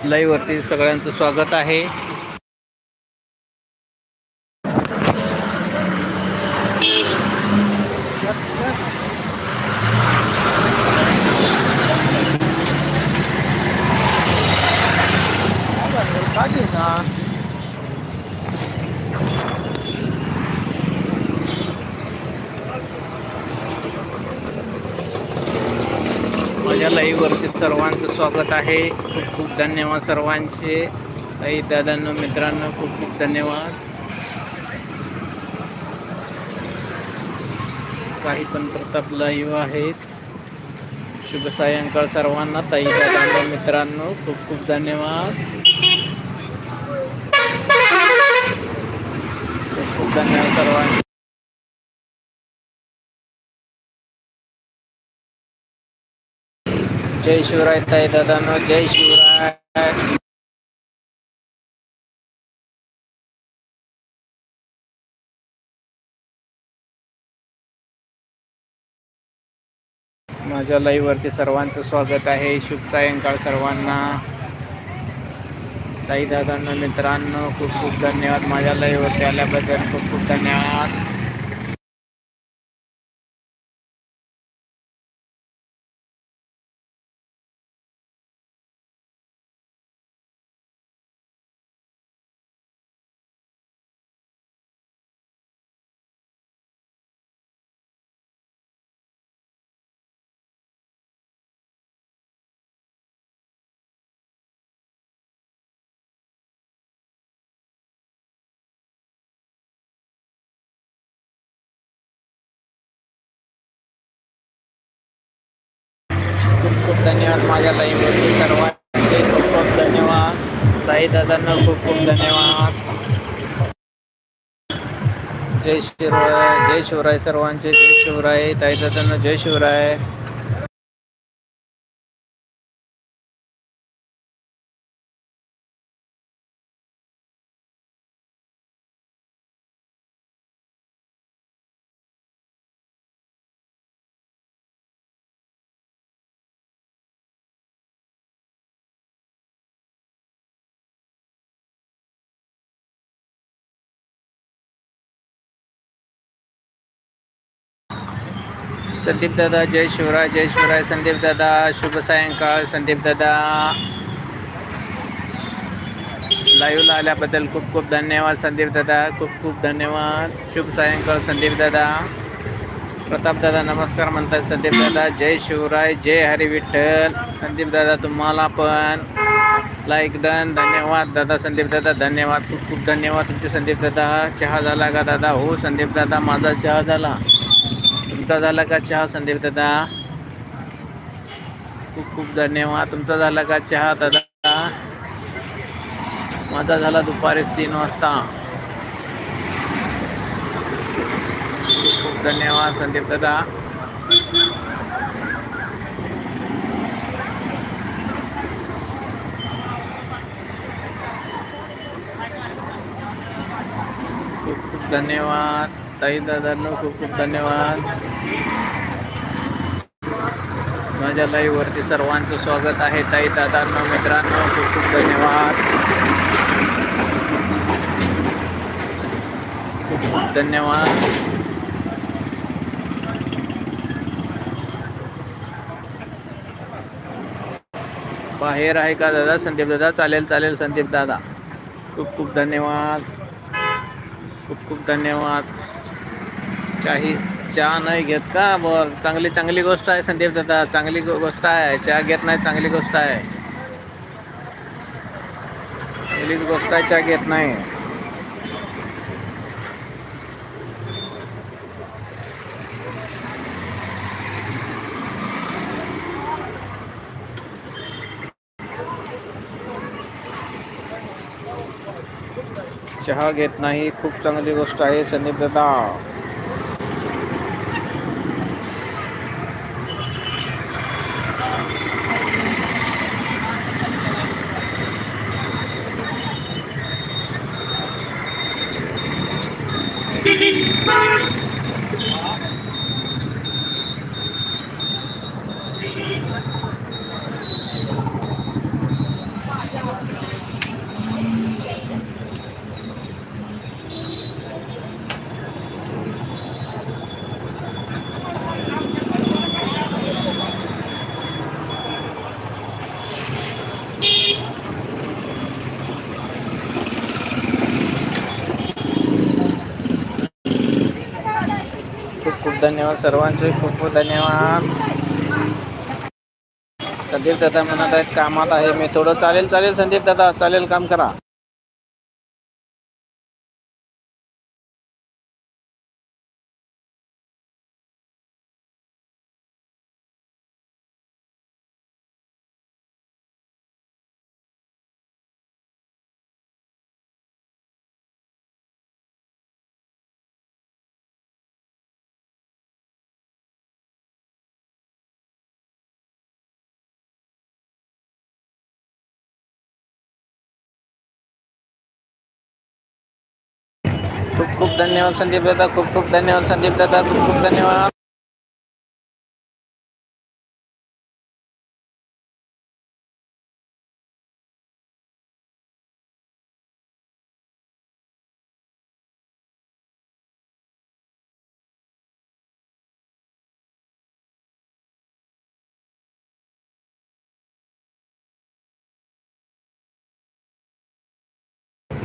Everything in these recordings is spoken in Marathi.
लाईव्ह वरती सगळ्यांचं स्वागत आहे. काढली ना माझ्या लाईव्ह वरती सर्वांचं स्वागत आहे. खूप खूप धन्यवाद सर्वांचे. आई दादांना मित्रांनो खूप खूप धन्यवाद. काही पण प्रताप लाईव्ह आहेत. शुभ सायंकाळ सर्वांना. ताई दादांना मित्रांनो खूप खूप धन्यवाद खूप खूप धन्यवाद सर्वांचे जय शिवराय ताई दादांनो जय शिवराय. माझ्या लाईव्ह वरती सर्वांचं स्वागत आहे. शुभ सायंकाळ सर्वांना. ताई दादांनो मित्रांनो खूप खूप धन्यवाद. माझ्या लाईव्ह वरती आल्याबद्दल खूप खूप धन्यवाद. धन्यवाद माझ्या लाईव्ह सर्वांचे खूप खूप धन्यवाद. साई दादांना खूप खूप धन्यवाद. जय शिवराय जय शिवराय सर्वांचे जय शिवराय. ताई दादांना जय शिवराय. संदीप दादा जय शिवराय जय शिवराय संदीप दादा शुभ सायंकाळ संदीप दादा. लाईव्हला आल्याबद्दल खूप खूप धन्यवाद संदीप दादा. खूप खूप धन्यवाद. शुभ सायंकाळ संदीप दादा. प्रताप दादा नमस्कार म्हणतात संदीप दादा. जय शिवराय जय हरी विठ्ठल. संदीप दादा तुम्हाला पण. लाईक डन धन्यवाद दादा संदीप दादा. धन्यवाद खूप खूप धन्यवाद तुमचे संदीप दादा. चहा झाला का दादा? हो संदीप दादा माझा चहा झाला. तुमचा झाला का चहा संदीप दादा? खूप खूप धन्यवाद. तुमचा झाला का चहा दादा? माझा झाला दुपारीच तीन वाजता. खूप खूप धन्यवाद संदीप दादा. खूप खूप धन्यवाद. ताई दादांनो खूप खूप धन्यवाद. माझ्या लाईव्ह वरती सर्वांचं स्वागत आहे. ताई दादांनो मित्रांनो खूप खूप धन्यवाद. खूप खूप धन्यवाद. बाहेर आहे का दादा? संदीप दादा चालेल चालेल संदीप दादा. खूप खूप धन्यवाद. खूप खूप धन्यवाद. काही चहा नाही घेत का? बर चांगली चांगली गोष्ट आहे, संदीप दादा. चांगली गोष्ट आहे. चहा घेत नाही, चांगली गोष्ट आहे. चांगलीच गोष्ट आहे, चहा घेत नाही. चहा घेत नाही, खूप चांगली गोष्ट आहे, संदीप दादा. धन्यवाद सर्वांचे खूप खूप धन्यवाद. संदीप दादा म्हणत आहेत कामात आहे. मी थोडं चालेल चालेल संदीप दादा चालेल काम करा. खूप खूप धन्यवाद संदीप दादा. खूप खूप धन्यवाद संदीप दादा. खूप खूप धन्यवाद.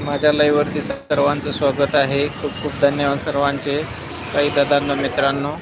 माझ्या लाईव्हवरती सर्वांचं स्वागत आहे. खूप खूप धन्यवाद सर्वांचे. काही दादांना मित्रांनो.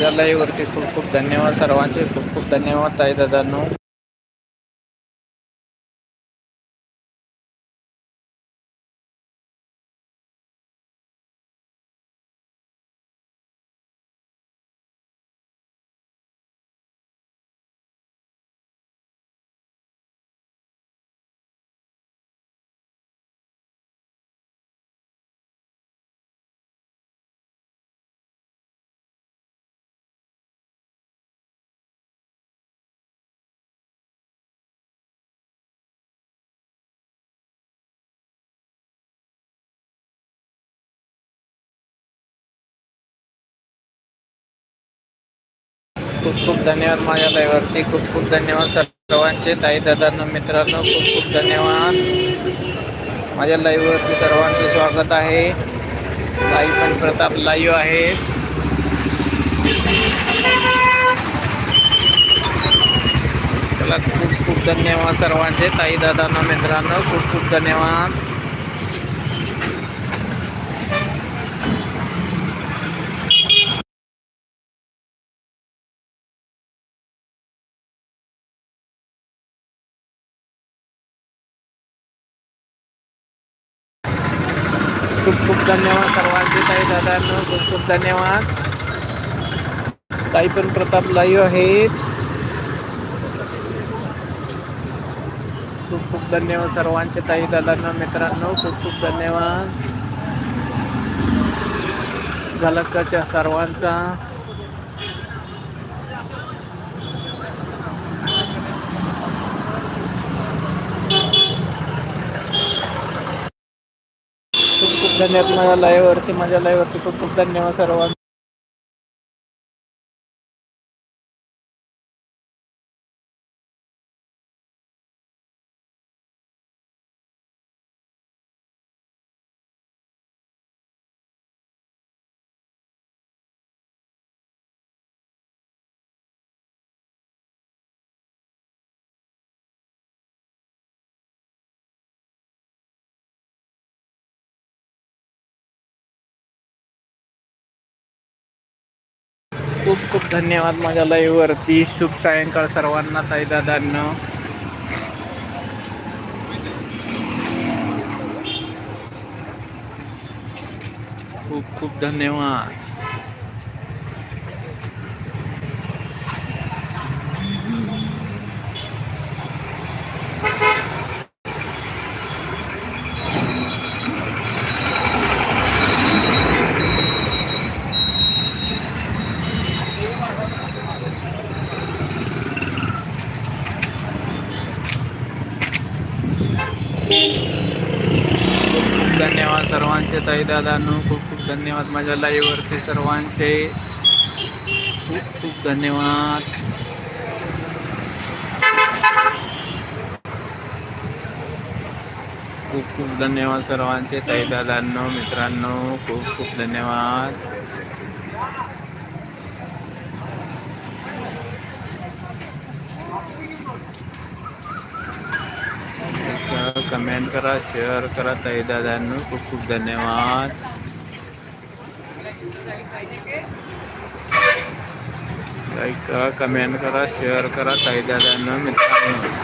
माझ्या लाईव्हवरती खूप खूप धन्यवाद. सर्वांचे खूप खूप धन्यवाद ताई दादांनो. खूप खूप धन्यवाद माझ्या लाईव्हवरती खूप खूप धन्यवाद सर्वांचे. ताई दादांना मित्रांनो खूप खूप धन्यवाद. माझ्या लाईव्हवरती सर्वांचे स्वागत आहे. ताई पण प्रताप लाईव्ह आहे. त्याला खूप खूप धन्यवाद सर्वांचे. ताई दादांना मित्रांनो खूप खूप धन्यवाद. खूप खूप धन्यवाद सर्वांचे. ताई दादांना खूप खूप धन्यवाद. ताई पण प्रताप लाईव्ह आहेत. खूप खूप धन्यवाद सर्वांचे. ताई दादांना मित्रांनो खूप खूप धन्यवाद. झलकाच्या सर्वांचा? धन्यवाद. माझ्या लाईव्हवरती माझ्या लाईव्हवरती खूप खूप धन्यवाद सर्वांना खूप खूप धन्यवाद माझ्या लाईव्हवरती. शुभ सायंकाळ सर्वांना ताई दादांना. खूप खूप धन्यवाद खूप खूप धन्यवाद सर्वांचे खूप खूप धन्यवाद माझ्या लाईव्हवरती सर्वांचे. खूप खूप धन्यवाद. खूप खूप धन्यवाद सर्वांचे ताई दादांनो मित्रांनो खूप खूप धन्यवाद कमेंट करा शेअर करा ताई दादांनो. खूप खूप धन्यवाद. लाईक करा कमेंट करा शेअर करा ताई दादांनो मित्रांनो.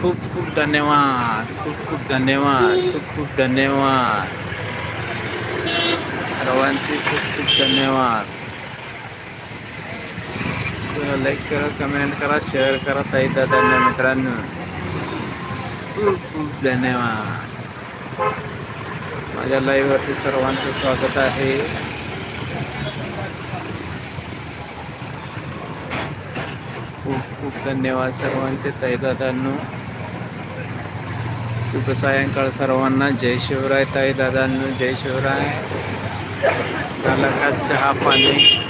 खूप खूप धन्यवाद. खूप खूप धन्यवाद. खूप खूप धन्यवाद. सर्वांचे खूप खूप धन्यवाद. लाईक करा कमेंट करा शेअर करा ताई दादांना मित्रांनो. खूप खूप धन्यवाद. माझ्या लाईव्हवरती सर्वांचं स्वागत आहे. खूप खूप धन्यवाद सर्वांचे ताई दादांनो. शुभ सायंकाळ सर्वांना. जय शिवराय ताई दादांनो जय शिवराय. चहा पाणी?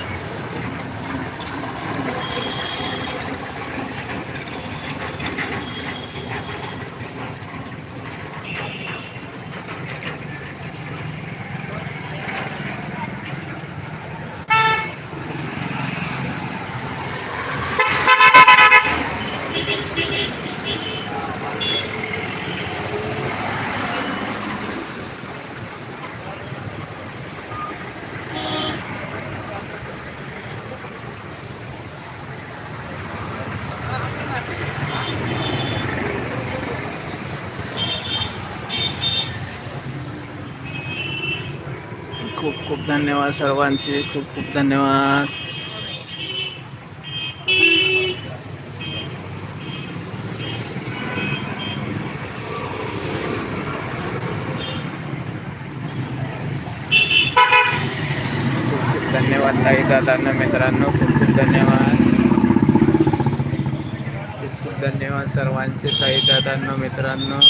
खूप खूप धन्यवाद सर्वांचे खूप खूप धन्यवाद. खूप धन्यवाद ताई दादांना मित्रांनो खूप खूप धन्यवाद. खूप खूप धन्यवाद सर्वांचे ताई दादांना मित्रांनो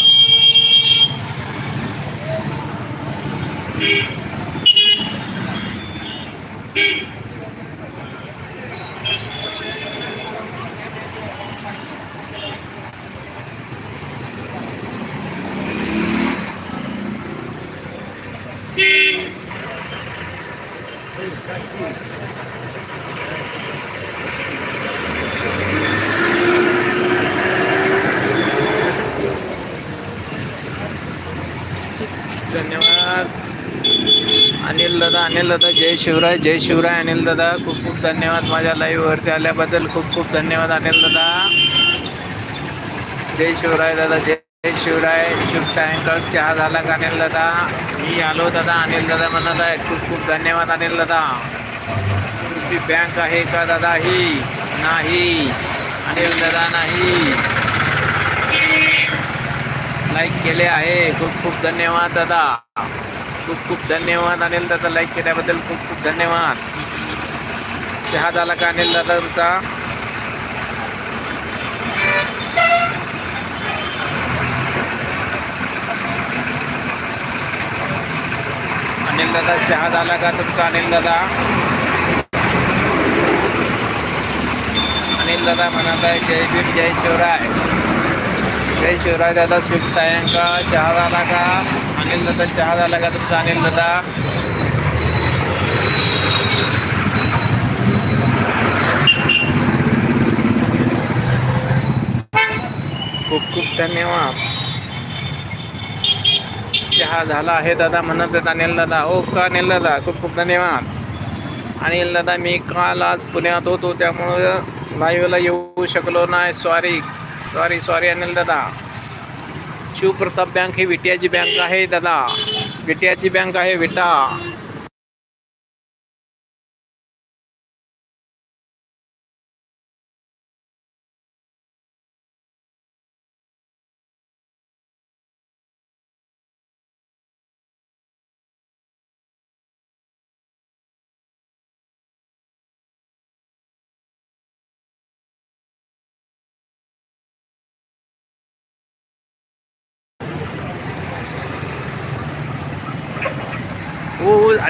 धन्यवाद अनिल दादा जय शिवराय जय शिवराय अनिल दादा. खूप खूप धन्यवाद माझ्या लाईव्हवरती आल्याबद्दल. खूप खूप धन्यवाद अनिल दादा. जय शिवराय दादा जय जय शिवराय. शुभ सायंकाळ. चहा झाला का अनिल दादा? मी आलो दादा. अनिल दादा म्हणत आहे खूप खूप धन्यवाद अनिल दादा. तुमची बँक आहे का दादा ही? नाही. अनिल दादा नाही. लाईक केले आहे. खूप खूप धन्यवाद दादा. खूप खूप धन्यवाद अनिल दादा लाईक केल्याबद्दल खूप खूप धन्यवाद. चहा झाला का अनिल दादा तुमचा? अनिल दादा चहा झाला का तुमचा? अनिल दादा? अनिल दादा म्हणत आहे जय भीम जय शिवराय. जय शिवराय दादा शुभ सायंकाळ चहा झाला का अनिल दादा चहा झाला का तुमचा अनिल दादा. खूप खूप धन्यवाद. चहा झाला आहे दादा म्हणत आहेत अनिल दादा. ओ का अनिल दादा? खूप खूप धन्यवाद. अनिल दादा मी काल आज पुण्यात होतो त्यामुळं लाईव्हला येऊ शकलो नाही. सॉरी सॉरी सॉरी अनिल दादा. शिवप्रताप बँक ही विटियाची बँक आहे दादा. विटियाची बँक आहे विटा.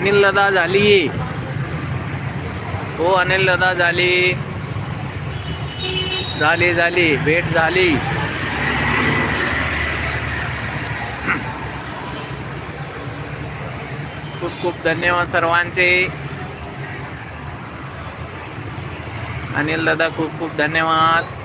अनिल दादा झाली. हो अनिल दादा झाली. झाली झाली. भेट झाली. खूप खूप धन्यवाद सर्वांचे. अनिल दादा खूप खूप धन्यवाद.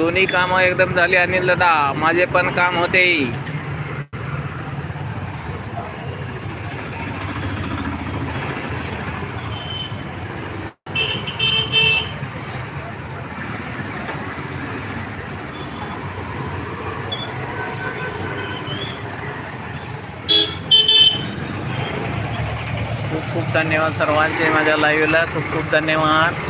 दोन्ही कामं एकदम झाली अनिल दादा माझे पण काम होते. खूप खूप धन्यवाद सर्वांचे माझ्या लाईव्हला खूप खूप धन्यवाद.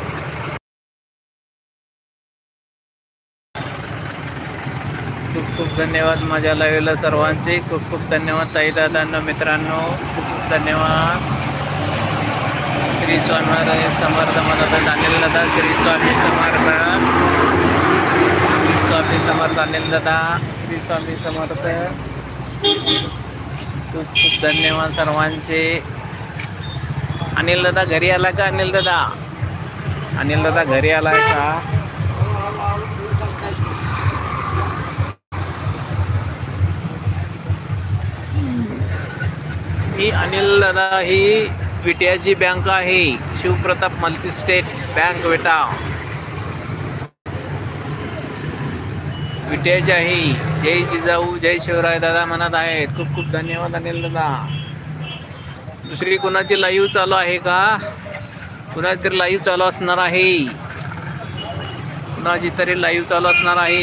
खूप खूप धन्यवाद माझ्या लाईव्हला सर्वांचे. खूप खूप धन्यवाद ताई दादांना मित्रांनो. खूप खूप धन्यवाद. श्री स्वामी समर्थ म्हणत अनिल दादा श्री स्वामी समर्थ. श्री स्वामी समर्थ अनिल दादा श्री स्वामी समर्थ. खूप खूप धन्यवाद सर्वांचे. अनिल दादा घरी आला का? अनिल दादा. अनिल दादा घरी आलाय का? ही अनिल दादा ही विट्याची बँक आहे. शिवप्रताप मल्टीस्टेट बँक विटा. विट्याची आहे जय जिजाऊ जय शिवराय दादा म्हणत आहेत. खूप खूप धन्यवाद अनिल दादा. दुसरी कोणाची लाईव्ह चालू आहे का? कुणाची तरी लाईव्ह चालू असणार आहे. कुणाची तरी लाईव्ह चालू असणार आहे.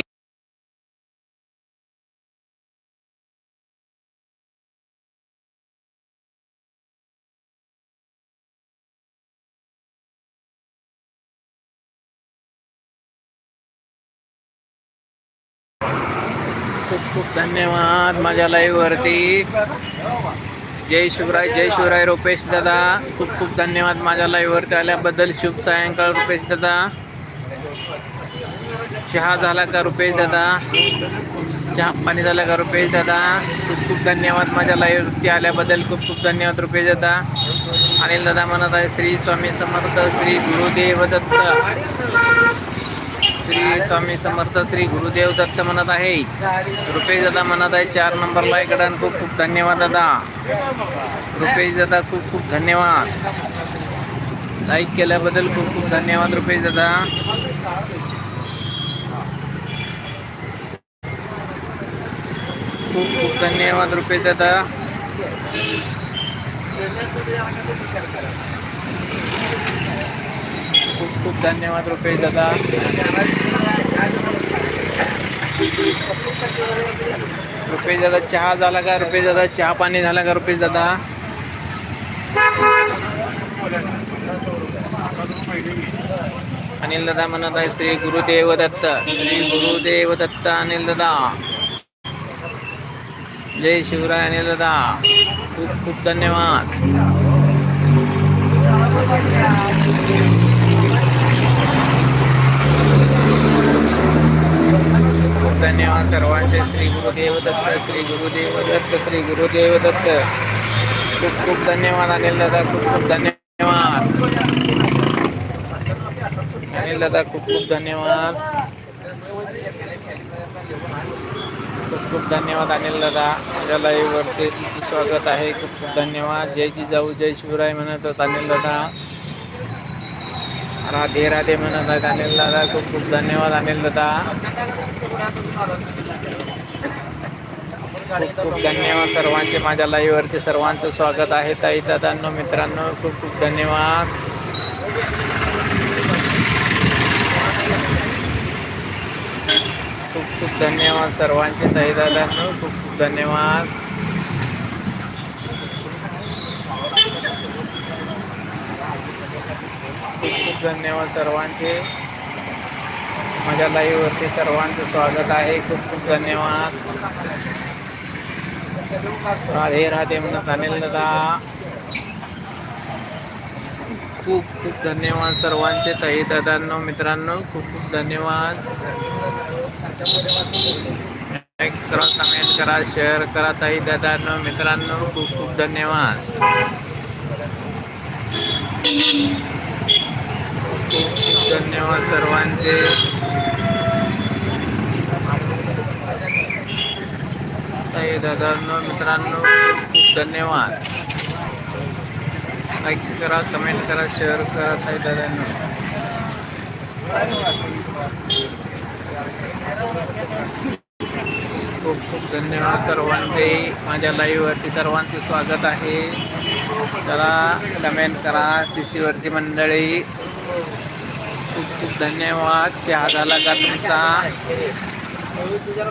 खूप धन्यवाद माझ्या लाईव्हवरती जय शिवराय जय शिवराय रुपेश दादा. खूप खूप धन्यवाद माझ्या लाईव्हवरती आल्याबद्दल. शुभ सायंकाळ रुपेश दादा. चहा झाला का रुपेश दादा? चहा पाणी झाला का रुपेश दादा? खूप खूप धन्यवाद माझ्या लाईव्हवरती आल्याबद्दल. खूप खूप धन्यवाद रुपेश दादा. अनिल दादा म्हणत आहे श्री स्वामी समर्थ श्री गुरुदेव दत्त. श्री स्वामी समर्थ श्री गुरुदेव दत्त म्हणत आहे. रुपेश दादा म्हणत आहे चार नंबरला इकडं खूप खूप धन्यवाद दादा. रुपेश दादा खूप खूप धन्यवाद. लाईक केल्याबद्दल खूप खूप धन्यवाद रुपेश दादा. खूप खूप धन्यवाद रुपेश दादा. खूप खूप धन्यवाद रुपेश दादा. रुपेश दादा चहा झाला का? रुपेश दादा चहा पाणी झाला का रुपेश दादा? अनिल दादा म्हणत आहे श्री गुरुदेव दत्त. श्री गुरुदेव दत्त अनिल दादा. जय शिवराय अनिल दादा. खूप खूप धन्यवाद. धन्यवाद सर्वांचे. श्री गुरुदेव दत्त श्री गुरुदेव दत्त श्री गुरुदेव दत्त. खूप खूप धन्यवाद अनिल दादा खूप खूप धन्यवाद. अनिल दादा खूप खूप धन्यवाद. खूप खूप धन्यवाद अनिल दादा. माझ्या लाईव्हवरती वरती स्वागत आहे. खूप खूप धन्यवाद. जय जिजाऊ जय शिवराय म्हणत अनिल दादा. राधे राधे म्हणत आहेत अनिल दादा. खूप खूप धन्यवाद अनिल दादा. खूप खूप धन्यवाद सर्वांचे. माझ्या लाईव्हवरती सर्वांचं स्वागत आहे. ताई दादांनो मित्रांनो खूप खूप धन्यवाद. खूप खूप धन्यवाद सर्वांचे. ताई दादांनो खूप खूप धन्यवाद. धन्यवाद सर्वांचे. माझ्या लाईव्हवरती सर्वांचं स्वागत आहे. खूप खूप धन्यवाद. राधे राधे म्हणत अनिल दादा खूप खूप धन्यवाद सर्वांचे. ताई दादांनो मित्रांनो खूप खूप धन्यवाद. लाईक करा कमेंट करा शेअर करा ताई दादांनो मित्रांनो खूप खूप धन्यवाद. खूप खूप धन्यवाद सर्वांचे. ताई दादांनो मित्रांनो खूप खूप धन्यवाद. लाईक करा कमेंट करा शेअर करा ताई दादांनो. खूप खूप धन्यवाद सर्वांचे. माझ्या लाईव्हवरती सर्वांचे स्वागत आहे. जरा कमेंट करा सी सीवरची मंडळी. खूप खूप धन्यवाद. चहा झाला का तुमचा?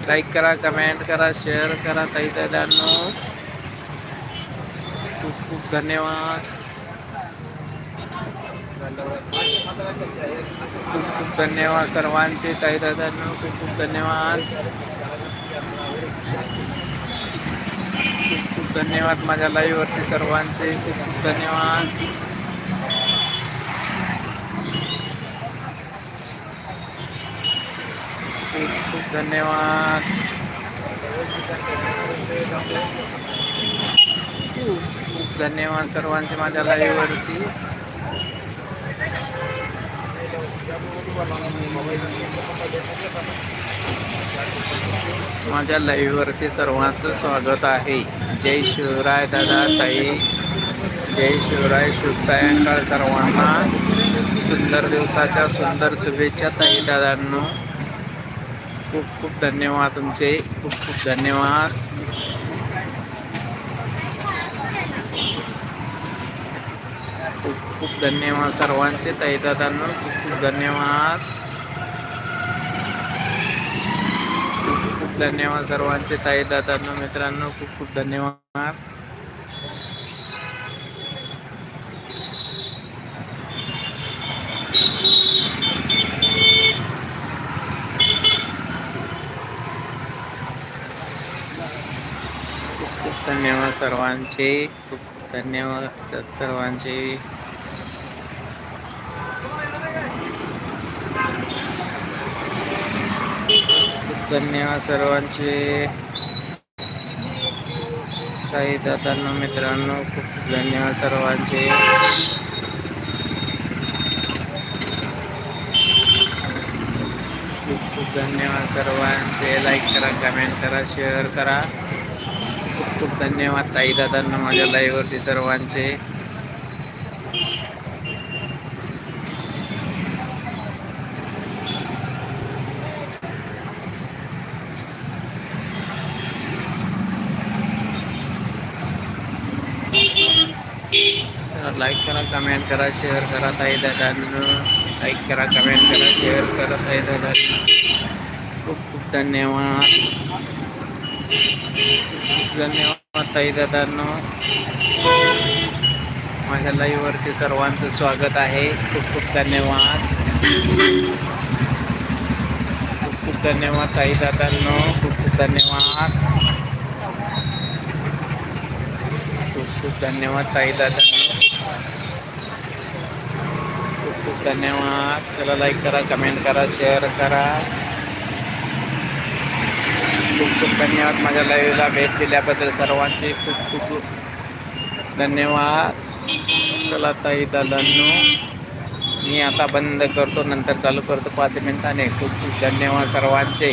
लाईक करा कमेंट करा शेअर करा ताई दादांनो. खूप खूप धन्यवाद. खूप खूप धन्यवाद सर्वांचे ताई दादांनो. खूप खूप धन्यवाद. खूप खूप धन्यवाद माझ्या लाईव्हवरती सर्वांचे. खूप खूप धन्यवाद. धन्यवाद. खूप धन्यवाद सर्वांचे माझ्या लाईव्हवरती. माझ्या लाईव्हवरती सर्वांचं स्वागत आहे. जय शिवराय दादा ताई. जय शिवराय शुभ सायंकाळ सर्वांना. सुंदर दिवसाच्या सुंदर शुभेच्छा ताई दादांना. खूप खूप धन्यवाद तुमचे. खूप खूप धन्यवाद. खूप खूप धन्यवाद सर्वांचे ताईदादांना खूप खूप धन्यवाद. खूप खूप धन्यवाद सर्वांचे ताईदादांना मित्रांनो खूप खूप धन्यवाद. धन्यवाद सर्वांचे. खूप धन्यवाद सर्वांचे. खूप धन्यवाद सर्वांचे. काही दादांना मित्रांनो खूप धन्यवाद सर्वांचे. खूप खूप धन्यवाद सर्वांचे. लाईक करा कमेंट करा शेअर करा. खूप खूप धन्यवाद ताई दादांना माझ्या लाईव्हवरती सर्वांचे. लाईक करा कमेंट करा शेअर करा ताई दादांनो. लाईक करा कमेंट करा शेअर करा ताई दादांनो. खूप खूप धन्यवाद. खूप धन्यवाद ताई दादांनो. माझ्या लाईव्हवरती सर्वांचं स्वागत आहे. खूप खूप धन्यवाद. खूप खूप धन्यवाद ताई दादांनो. खूप खूप धन्यवाद. खूप खूप धन्यवाद ताई दादांनो. खूप खूप धन्यवाद. त्याला लाईक करा कमेंट करा शेअर करा. खूप खूप धन्यवाद माझ्या लाईव्हला भेट दिल्याबद्दल सर्वांचे खूप खूप धन्यवाद. चला ताई दादांनो मी आता बंद करतो नंतर चालू करतो पाच मिनिटाने. खूप खूप धन्यवाद सर्वांचे.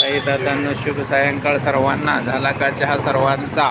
ताई दादांनो शुभ सायंकाळ सर्वांना. झाला का चहा सर्वांचा?